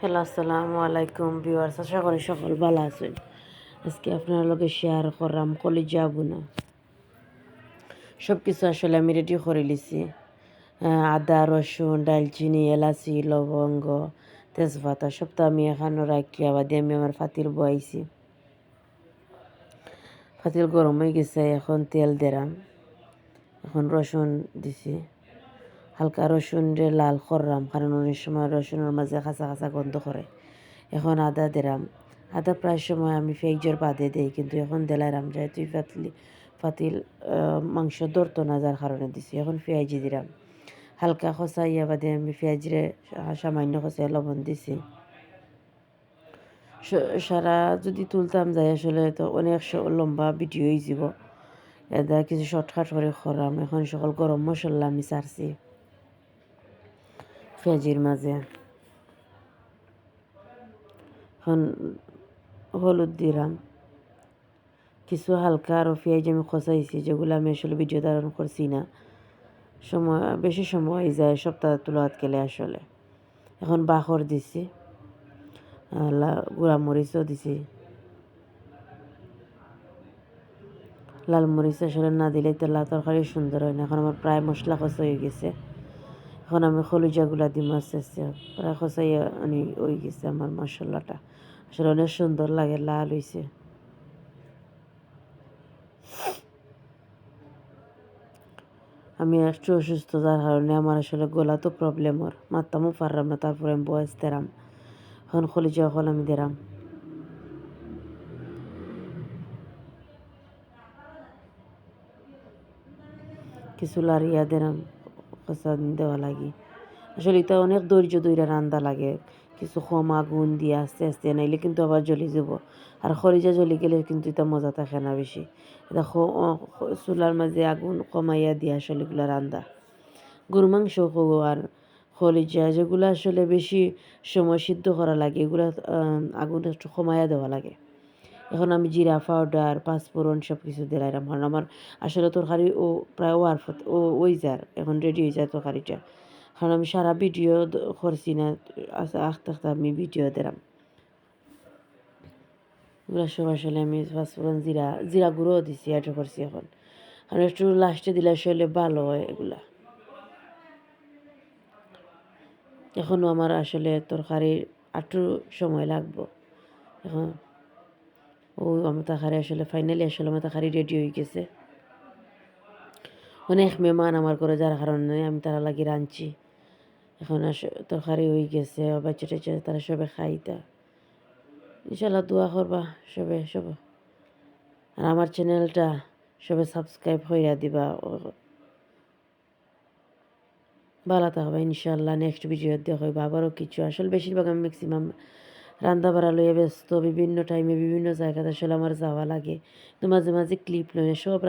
Hello, আসসালামু আলাইকুম viewers, আশা করি সকল ভালো আছেন। আজকে আপনার লগে শেয়ার করলাম, কলিজা বুনা। সব কিছু আসলে আমি রেডি করে লিছি আদা, রসুন, ডালচিনি, এলাচি, লবঙ্গ, তেজপাতা, সব তো আমি এখানে রাখি, আবার দিয়ে আমি আমার ফাতিল বয়াইছি। ফাতিল গরম হয়ে গেছে, এখন তেল দিলাম। এখন রসুন দিছি। হালকা রসুন রে লাল করলাম কারণ অনেক সময় রসুনের মাঝে খাঁচা খাঁচা গন্ধ করে। এখন আদা দিলাম। আদা প্রায় সময় আমি ফেকজোর বাদে দিই, কিন্তু এখন দিলাম যায় তুই ফাতলি ফাতিল মাংস ধরতো না যার কারণে দিছি। এখন পেঁয়াজি দিলাম। হালকা খসাইয়া বাদে আমি পেঁয়াজরে সামান্য খসাই লবণ দিছি। সারা যদি তুলতাম যাই আসলে তো অনেক লম্বা ভিডিও হয়ে যাব। এটা কিছু শর্টকাট করে খরাম। এখন সকল গরম মশলা আমি ছাড়ছি পেঁয়াজির মাঝে। এখন হলুদ দিলাম। কিছু হালকা আরও পেঁয়াজ আমি খসাইছি যেগুলো আমি আসলে ভিডিও ধারণ করছি না। সময়, বেশি সময় যায় সপ্তাহ তুলাত গেলে আসলে। এখন বাখর দিছি গুঁড়া মরিচও দিছি। লাল মরিচ আসলে না দিলে তেলা তরকারি সুন্দর হয় না, এখন আমার প্রায় মশলা খসা হয়ে গেছে। এখন আমি খলুজাগুলা দিম, আস্তে আস্তে। প্রায় খসাই মানে হয়ে গেছে আমার মশলাটা আসলে অনেক সুন্দর লাগে, লাল হয়েছে আমি একটু অসুস্থ, যার কারণে আমার আসলে গলা তো প্রবলেম ওর। মারতামও পারলাম না, তারপরে আমি বয়স দিলাম এখন খলিজা এখন আমি দিলাম কিছু লারিয়া দিলাম কষা দেওয়া লাগে। আসলে এটা অনেক ধৈর্য ধৈর্য রান্দা লাগে। কিছু কম আগুন দিয়ে আস্তে আস্তে নাইলে কিন্তু আবার জ্বলি যাব। আর খরিজা জ্বলি গেলে কিন্তু এটা মজা থাকে না বেশি। এটা চুলার মাঝে আগুন কমাইয়া দিয়ে আসলে এগুলো রান্দা। গরু মাংস আর খলিজা যেগুলো আসলে বেশি সময় সিদ্ধ করা লাগে, এগুলো আগুন একটু কমাইয়া দেওয়া লাগে। এখন আমি জিরা, পাউডার, পাঁচফোড়ন সব কিছু দিলাম কারণ আমার আসলে তরকারি ও প্রায় ওয়ার ও ওই যার, এখন রেডি হয়ে যায় তরকারিটা। কারণ আমি সারা ভিডিও করছি না আস্তে আস্তে আস্তে আমি ভিডিও দিলাম। এগুলো সব আসলে আমি পাঁচফোড়ন, জিরা জিরা গুঁড়োও দিছি এটা করছি এখন। কারণ একটু লাস্টে দিলে আসলে ভালো হয় এগুলা। এখনও আমার আসলে তরকারির একটু সময় লাগবো। এখন ও আমার তরকারি আসলে ফাইনালি আসলে আমার তরকারি রেডি হয়ে গেছে। অনেক মেহমান আমার করে যার কারণে আমি তারা লাগি রাঁধছি। এখন আস, তরকারি হয়ে গেছে বাচ্চা টাচ্চা তারা সবে খাইতা। ইনশাল্লাহ দোয়া করবা সবে, সব আর আমার চ্যানেলটা সবে সাবস্ক্রাইব হইয়া দিবা। ভালো থাকবে ইনশাল্লাহ নেক্সট ভিডিও দেখা হইবা। আবারও কিছু, আসলে বেশিরভাগ আমি ম্যাক্সিমাম রান্না বাড়া লইয়া ব্যস্ত, বিভিন্ন টাইমে বিভিন্ন জায়গাতে আসলে আমার যাওয়া লাগে। তো মাঝে মাঝে ক্লিপ লইয়া সব